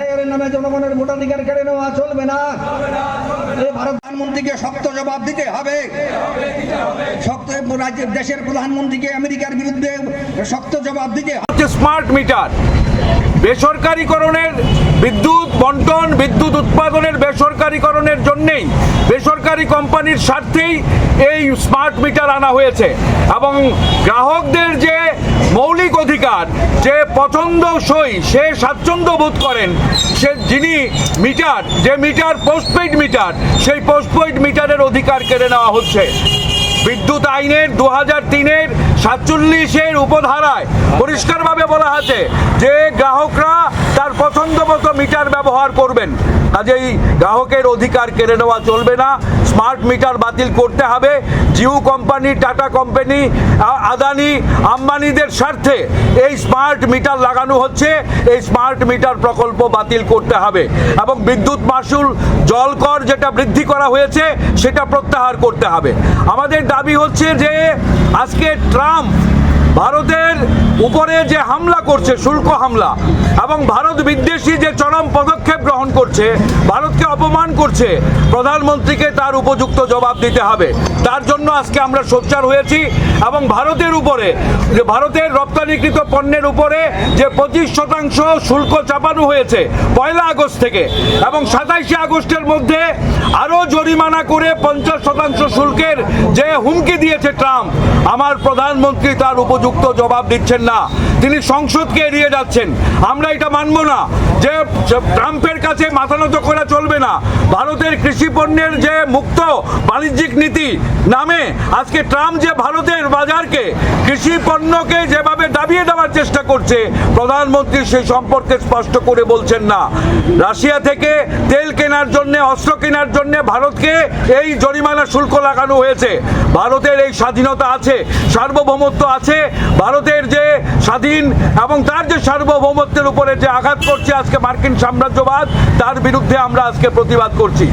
SIR নামে জনগণের ভোটাধিকার কেড়ে নেওয়া চলবে না। ভারত প্রধানমন্ত্রীকে শক্ত জবাব দিতে হবে। শক্ত দেশের প্রধানমন্ত্রীকে আমেরিকার বিরুদ্ধে শক্ত জবাব দিতে হচ্ছে স্মার্ট মিটার। বেসরকারীকরণের বিদ্যুৎ, বন্টন, বিদ্যুৎ উৎপাদনের বেসরকারীকরণের জন্যেই বেসরকারি কোম্পানির স্বার্থেই এই স্মার্ট মিটার আনা হয়েছে। এবং গ্রাহকদের যে মৌলিক অধিকার পছন্দ সই, সে স্বাচ্ছন্দ্য বোধ করেন। সে যিনি মিটার, যে মিটার পোস্টপেইড মিটার, সেই পোস্টপেইড মিটারের অধিকার কেড়ে নেওয়া হচ্ছে। বিদ্যুৎ আইনের দু হাজার তিনের সাতচল্লিশের উপধারায় পরিষ্কারভাবে বলা আছে, যে পছন্দ মতো মিটার ব্যবহার করবেন। কাজেই গ্রাহকের অধিকার কেড়ে নেওয়া চলবে না। স্মার্ট মিটার বাতিল করতে হবে। জিও কোম্পানি, টাটা কোম্পানি আদানি, আম্বানিদের স্বার্থে এই স্মার্ট মিটার লাগানো হচ্ছে। এই স্মার্ট মিটার প্রকল্প বাতিল করতে হবে। এবং বিদ্যুৎ মাসুল জল কর যেটা বৃদ্ধি করা হয়েছে, সেটা প্রত্যাহার করতে হবে। আমাদের দাবি হচ্ছে যে আজকে ট্রাম্প উপরে যে হামলা করছে, শুল্ক হামলা, এবং ভারত বিদ্বেষী যে চরম পদক্ষেপ গ্রহণ করছে, ভারতকে অপমান করছে, প্রধানমন্ত্রীকে তার উপযুক্ত জবাব দিতে হবে। তার জন্য আজকে আমরা সোচ্চার হয়েছি, এবং ভারতের উপরে, যে ভারতের রপ্তানিকৃত পণ্যের উপরে যে পঁচিশ শতাংশ শুল্ক চাপানো হয়েছে, পয়লা আগস্ট থেকে, এবং সাতাইশে আগস্টের মধ্যে আরও জরিমানা করে পঞ্চাশ শতাংশ শুল্কের যে হুমকি দিয়েছে ট্রাম্প, আমার প্রধানমন্ত্রী তার উপযুক্ত জবাব দিচ্ছেন না। তিনি সংসদকে এড়িয়ে যাচ্ছেন। আমরা এটা মানব না। যে ট্রাম্পের কাছে মাথা নত করা চলবে না। ভারতের কৃষি পণ্যের যে মুক্ত বাণিজ্যিক নীতি নামে আজকে ট্রাম্প যে ভারতের বাজারকে, কৃষি পণ্যকে যেভাবে দাবিয়ে দেওয়ার চেষ্টা করছে, প্রধানমন্ত্রী সেই সম্পর্কে স্পষ্ট করে বলছেন না। রাশিয়া থেকে তেল কেনার জন্য, অস্ত্র কেনার জন্য ভারতকে এই জরিমানা শুল্ক লাগানো হয়েছে। ভারতের এই স্বাধীনতা আছে, সার্বভৌমত্ব আছে, ভারতের যে স্বাধীন এবং তার যে সার্বভৌমত্বের উপরে যে আঘাত করছে আজকে মার্কিন সাম্রাজ্যবাদ, তার বিরুদ্ধে আমরা আজকে প্রতিবাদ করছি।